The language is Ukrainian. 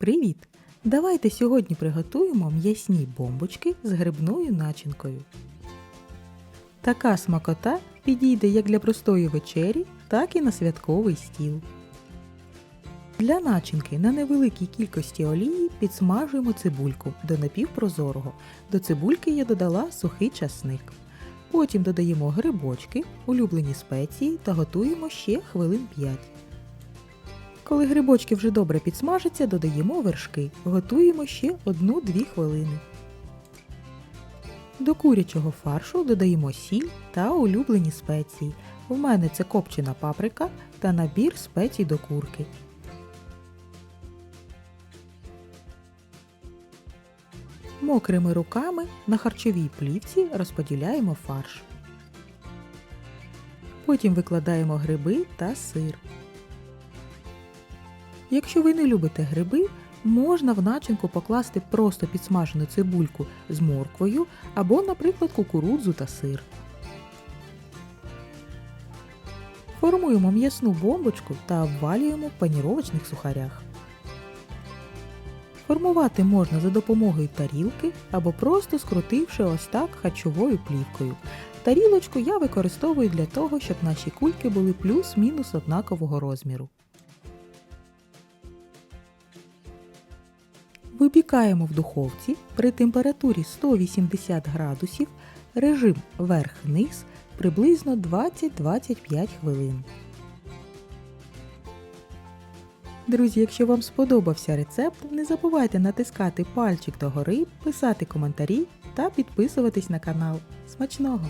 Привіт! Давайте сьогодні приготуємо м'ясні бомбочки з грибною начинкою. Така смакота підійде як для простої вечері, так і на святковий стіл. Для начинки на невеликій кількості олії підсмажуємо цибульку до напівпрозорого. До цибульки я додала сухий часник. Потім додаємо грибочки, улюблені спеції та готуємо ще хвилин 5. Коли грибочки вже добре підсмажаться, додаємо вершки. Готуємо ще 1-2 хвилини. До курячого фаршу додаємо сіль та улюблені спеції. У мене це копчена паприка та набір спецій до курки. Мокрими руками на харчовій плівці розподіляємо фарш. Потім викладаємо гриби та сир. Якщо ви не любите гриби, можна в начинку покласти просто підсмажену цибульку з морквою або, наприклад, кукурудзу та сир. Формуємо м'ясну бомбочку та обвалюємо в паніровочних сухарях. Формувати можна за допомогою тарілки або просто скрутивши ось так харчовою плівкою. Тарілочку я використовую для того, щоб наші кульки були плюс-мінус однакового розміру. Випікаємо в духовці при температурі 180 градусів режим верх-низ приблизно 20-25 хвилин. Друзі, якщо вам сподобався рецепт, не забувайте натискати пальчик догори, писати коментарі та підписуватись на канал. Смачного!